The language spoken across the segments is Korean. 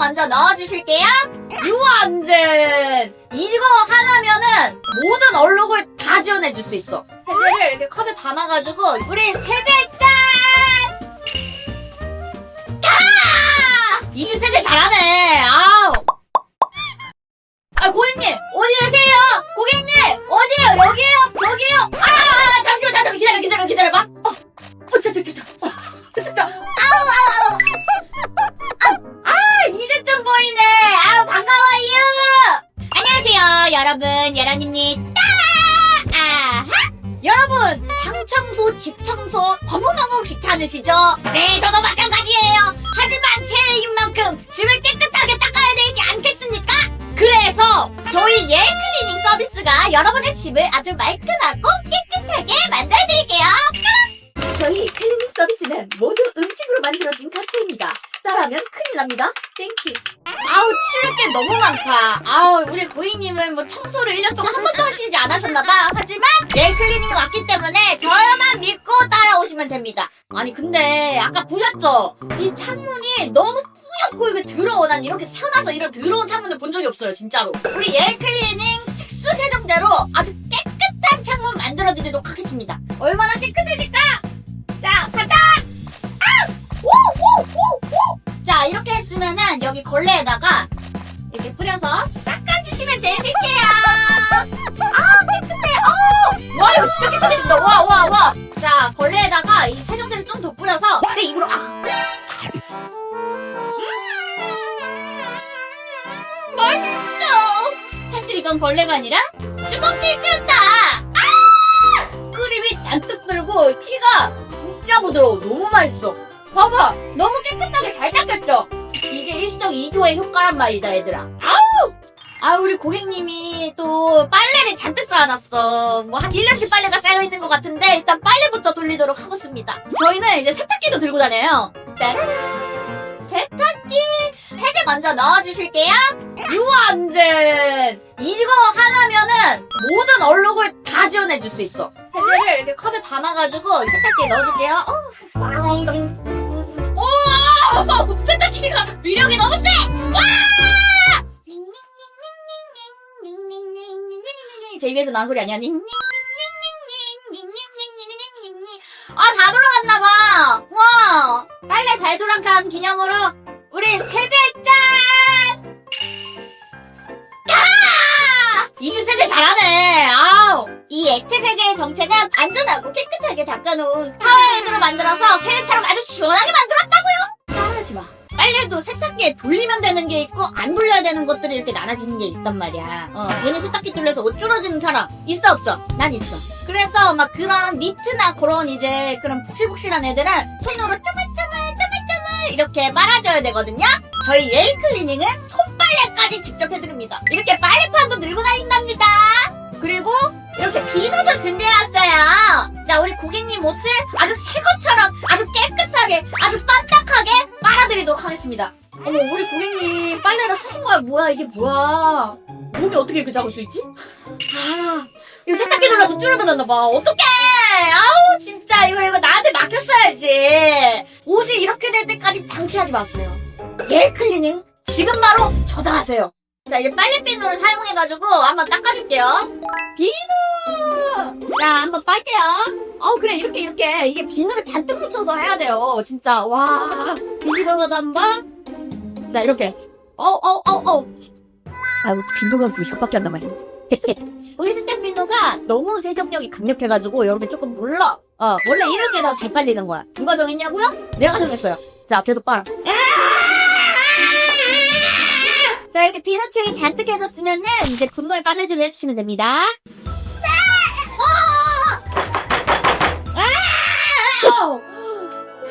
먼저 넣어주실게요. 유완전! 이거 하나면은 모든 얼룩을 다 지원해줄 수 있어. 세제를 이렇게 컵에 담아가지고 우리 세제 짠! 야! 이주 세제 잘하네. 아우. 아 고객님 어디 계세요? 귀찮으시죠? 네 저도 마찬가지예요. 하지만 새해인 만큼 집을 깨끗하게 닦아야 되지 않겠습니까? 그래서 저희 예클리닝 서비스가 여러분의 집을 아주 말끔하고 깨끗하게 납니다. 땡큐. 아우 치울 게 너무 많다. 아우 우리 고객님은 뭐 청소를 1년 동안 한 번도 하시지 않으셨나봐. 하지만 예클리닝 왔기 때문에 저만 믿고 따라오시면 됩니다. 아니 근데 아까 보셨죠? 이 창문이 너무 뿌옇고 이게 더러워. 난 이렇게 세워놔서 이런 더러운 창문을 본 적이 없어요 진짜로. 우리 예클리닝 특수 세정대로 아주 깨끗한 창문 만들어드리도록 하겠습니다. 얼마나 깨끗 했으면은 여기 걸레에다가 이렇게 뿌려서 닦아주시면 되실게요. 아 깨끗해. 어. 와 이거 진짜 깨끗해진다. 와 와 와. 자 걸레에다가 이 세정제를 좀 더 뿌려서 내 입으로 아. 음, 맛있어. 사실 이건 걸레가 아니라 수박케이크였다. 아! 크림이 잔뜩 들고 티가 진짜 부드러워. 너무 맛있어. 봐봐. 너무 깨끗하게 잘 닦였죠? 이게 일석이조의 효과란 말이다, 얘들아. 아우! 아, 우리 고객님이 또 빨래를 잔뜩 쌓아놨어. 뭐 한 1년치 빨래가 쌓여있는 것 같은데 일단 빨래부터 돌리도록 하겠습니다. 저희는 이제 세탁기도 들고 다녀요. 짜란! 세탁기! 세제 먼저 넣어주실게요. 유완전! 이거 하나면은 모든 얼룩을 다 지원해줄 수 있어. 세제를 이렇게 컵에 담아가지고 세탁기에 넣어줄게요. 어, 오! 세탁기가 위력이 너무 세! 와! 제 입에서 나온 소리 아니야? 아, 다 돌아갔나봐! 와! 빨래 잘 돌아간 기념으로 우리 세제 짠! 야! 이주 세제 잘하네! 아우! 이 액체 세제의 정체는 안전하고 깨끗하게 닦아놓은 파워 헤드로 만들어서 세제처럼 아주 시원하게 만들었다고요? 따라 하지 마. 빨래도 세탁기에 돌리면 되는 게 있고 안 돌려야 되는 것들이 이렇게 나눠지는 게 있단 말이야. 어, 괜히 세탁기 돌려서 옷 줄어지는 사람 있어 없어? 난 있어. 그래서 막 그런 니트나 그런 이제 그런 복실복실한 애들은 손으로 짜물짜물 짜물짜물 이렇게 빨아줘야 되거든요. 저희 예이클리닝은 손빨래까지 직접 해드립니다. 이렇게 빨래판도 들고 다닌답니다. 그리고 이렇게 비누도 준비해왔어요. 자, 우리 고객님 옷을 아주 새 것처럼 아주 깨끗 하게 아주 반딱하게 빨아드리도록 하겠습니다. 어머, 우리 고객님 빨래를 하신 거야? 뭐야, 이게 뭐야? 몸이 어떻게 이렇게 작을 수 있지? 아, 이거 세탁기 눌러서 줄어들었나 봐. 어떡해! 아우, 진짜, 이거, 이거 나한테 맡겼어야지. 옷이 이렇게 될 때까지 방치하지 마세요. 예 클리닝, 지금 바로 저장하세요. 자, 이제 빨래비누를 사용해가지고 한번 닦아줄게요. 비누! 자, 한번 빨게요. 어, 그래, 이렇게, 이렇게. 이게 비누를 잔뜩 묻혀서 해야 돼요. 진짜, 와. 뒤집어서도 한 번. 자, 이렇게. 어, 어, 어, 어. 아유, 빈도가 그 혀밖에 안 남아요. 우리 스텝 비누가 너무 세정력이 강력해가지고 여러분 조금 눌러. 어, 원래 이렇게 더 잘 빨리는 거야. 누가 정했냐고요? 내가 정했어요. 자, 계속 빨아. 자, 이렇게 비누칠이 잔뜩 해줬으면은 이제 분노의 빨래질을 해주시면 됩니다. 아!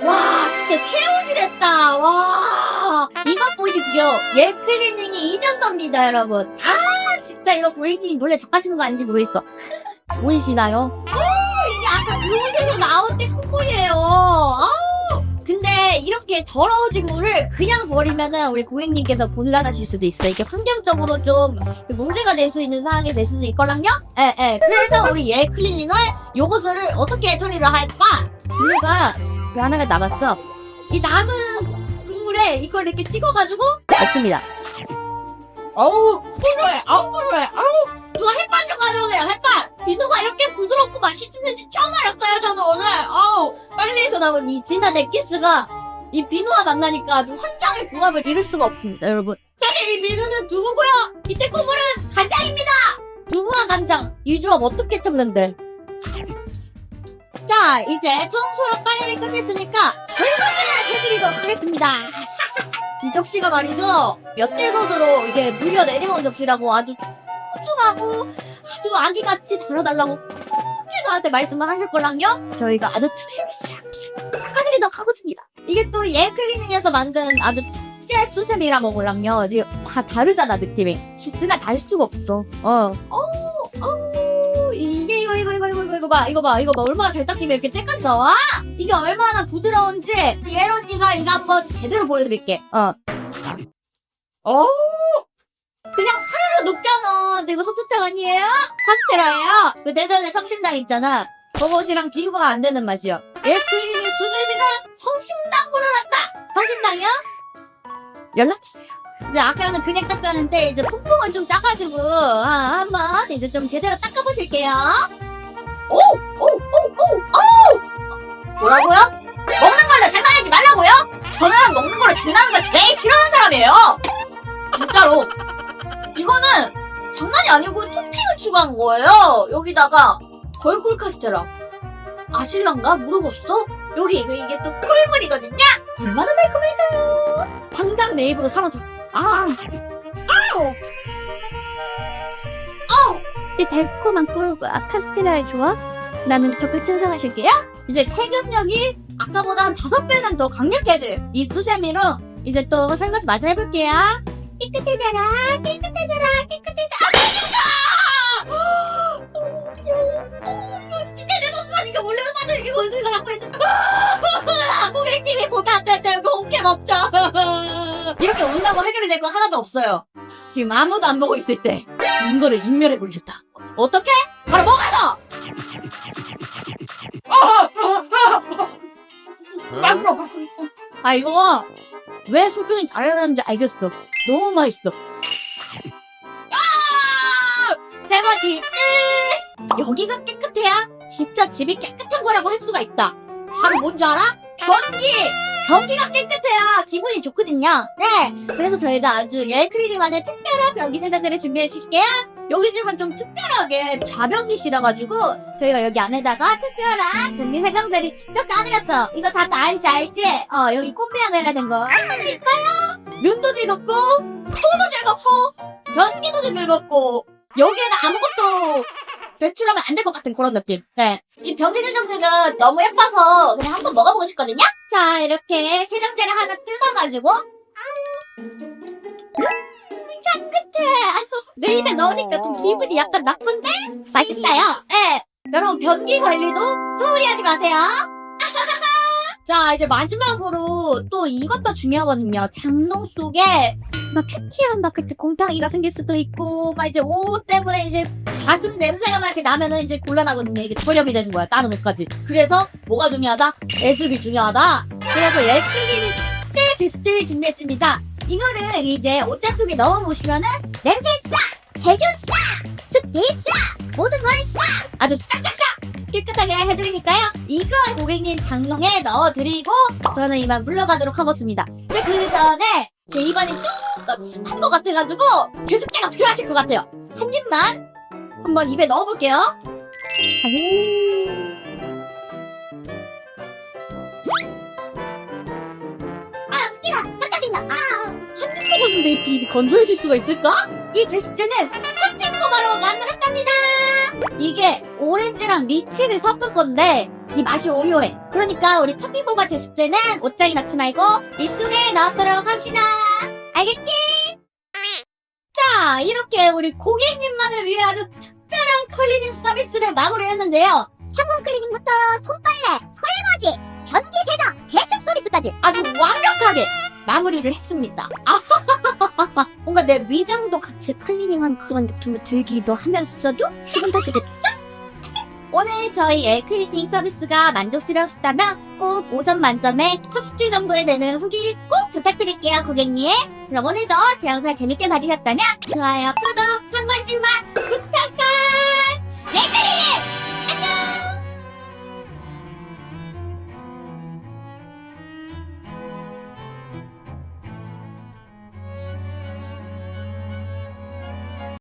와, 진짜 새 옷이 됐다. 와, 이것 보십시오. 예 클리닝이 이 정도입니다, 여러분. 아, 진짜 이거 고객님이 놀래 작가시는 거 아닌지 모르겠어. 보이시나요? 오, 이게 아까 그 옷에서 나온 때. 아우. 근데 이렇게 더러워진 물을 그냥 버리면은 우리 고객님께서 곤란하실 수도 있어요. 이게 환경적으로 좀 문제가 될 수 있는 상황이 될 수도 있거든요? 예, 예. 그래서 우리 예 클리닝을 요것을 어떻게 처리를 할까? 비누가 그 하나가 남았어. 이 남은 얼굴에 이걸 이렇게 찍어가지고 맞습니다. 어우, 불로해. 아우, 불로해. 아우. 이거 햇반 좀 가져오세요, 햇반. 비누가 이렇게 부드럽고 맛있는지 처음 알았어요, 저는 오늘. 아우. 빨리에서 나온 이 진한 엑기스가 이 비누와 만나니까 아주 환장의 궁합을 이룰 수가 없습니다, 여러분. 사실 이 비누는 두부고요. 밑에 국물은 간장입니다. 두부와 간장, 이 조합 어떻게 참는데? 자, 이제 청소랑 빨래를 끝냈으니까 설거지를 해드리도록 하겠습니다. 이 접시가 말이죠, 몇 대서으로 이게 물려 내려온 접시라고 아주 소중하고 아주 아기같이 다뤄달라고 그렇게 저한테 말씀을 하실 거랑요, 저희가 아주 투심시하게 깎아드리도록 하겠습니다. 이게 또 예클리닝에서 만든 아주 특제 수세미라 먹을랑요, 이게 다 다르잖아, 느낌이. 키스가 다를 수가 없어. 어. 어우, 어우, 이거, 봐, 이거 봐, 이거 봐. 얼마나 잘 닦이면 이렇게 때까지 나와? 이게 얼마나 부드러운지, 예로 언니가 이거 한번 제대로 보여드릴게. 어. 어 그냥 사르르 녹잖아. 근데 이거 소투장 아니에요? 파스텔라예요. 그 대전에 성심당 있잖아. 그것이랑 비교가 안 되는 맛이요. 예클리닝 수제비가 성심당보다 낫다. 성심당이요? 연락 주세요. 이제 아까는 그냥 닦았는데 이제 퐁퐁은 좀 짜가지고 아, 한번 이제 좀 제대로 닦아보실게요. 오! 오! 오! 오! 오! 뭐라고요? 먹는 걸로 장난하지 말라고요? 저는 먹는 걸로 장난하는 거 제일 싫어하는 사람이에요. 진짜로. 이거는 장난이 아니고 토핑을 추가한 거예요. 여기다가 걸꿀 카스테라. 아실란가? 모르겠어? 여기 이거 이게 또 꿀물이거든요. 얼마나 달콤할까요? 당장 내 입으로 사라져. 아, 이 달콤한 꿀과 카스테라의 조합? 나는 적극 찬성하실게요. 이제 세균력이 아까보다 한 다섯 배는 더 강력해질 이 수세미로 이제 또 설거지 마저 해볼게요. 깨끗해져라, 깨끗해져라, 깨끗해져라. 아, 깨끗해! 어, 이거 진짜 내 손사니까 몰래서 받은 이거 이거 갖고 있는데. 아, 고객님이 보면 안 된다고 홍게 먹죠. 이렇게 온다고 해결이 될 거 하나도 없어요. 지금 아무도 안 보고 있을 때 이거를 인멸해 버리셨다. 어떻게? 바로 먹어서! 막으로 아 이거 왜 수준이 잘하는지 알겠어. 너무 맛있어. 설거지 끝! 여기가 깨끗해야 진짜 집이 깨끗한 거라고 할 수가 있다. 바로 뭔지 알아? 변기! 변기가 깨끗해야 기분이 좋거든요. 네. 그래서 저희가 아주 예크리님만의 특별한 변기 세정들을 준비해줄게요. 여기 집은 좀 특별하게 자변기시라가지고 저희가 여기 안에다가 특별한 변기 세정들이 쭉 까드렸어. 이거 다 알지 알지? 어 여기 꽃미양 내라는 거. 이뻐요? 눈도 즐겁고 코도 즐겁고 변기도 즐겁고 여기에는 아무것도 배출하면 안 될 것 같은 그런 느낌. 네. 이 변기 세정제가 너무 예뻐서 그냥 한번 먹어보고 싶거든요? 자, 이렇게 세정제를 하나 뜯어가지고. 음, 깨끗해. 내 입에 넣으니까 좀 기분이 약간 나쁜데? 맛있어요. 네. 여러분, 변기 관리도 소홀히 하지 마세요. 자, 이제 마지막으로 또 이것도 중요하거든요. 장롱 속에 막 큐티한 막 그때 곰팡이가 생길 수도 있고 막 이제 옷 때문에 이제 가슴 냄새가 막 이렇게 나면은 이제 곤란하거든요. 이게 절염이 되는 거야. 다른 옷까지. 그래서 뭐가 중요하다? 애습이 중요하다. 그래서 열클리닝 특제 제스트를 준비했습니다. 이거를 이제 옷장 속에 넣어보시면은 냄새 싹! 세균 싹! 습기 싹! 모든 걸 싹! 아주 싹싹싹! 깨끗하게 해드리니까요. 이거 고객님 장롱에 넣어드리고 저는 이만 물러가도록 하겠습니다. 근데 그 전에 제 입안이 조금 습한 것 같아가지고 제습제가 필요하실 것 같아요. 한 입만 한번 입에 넣어볼게요. 아, 습기가 싹다 빈다. 아, 한 입 먹었는데 이렇게 입이 건조해질 수가 있을까? 이 제습제는 팥빙고바로 만들었답니다. 이게 오렌지랑 리치를 섞은 건데 이 맛이 오묘해. 그러니까 우리 팥빙고바 제습제는 옷장에 넣지 말고 입속에 넣도록 합시다. 알겠지? 자, 이렇게 우리 고객님만을 위해 아주 특별한 클리닝 서비스를 마무리 했는데요. 현금 클리닝부터 손빨래, 설거지, 변기 세정, 제습 서비스까지 아주 완벽하게 마무리를 했습니다. 아하하하하. 뭔가 내 위장도 같이 클리닝한 그런 느낌이 들기도 하면서도 기분 탓이겠죠? 오늘 저희 엘클리닝 서비스가 만족스러우셨다면 꼭 5점 만점에 30주 정도에 되는 후기 꼭 부탁드릴게요, 고객님. 그럼 오늘도 제 영상 재밌게 봐주셨다면 좋아요, 구독 한 번씩만 부탁할 레클리!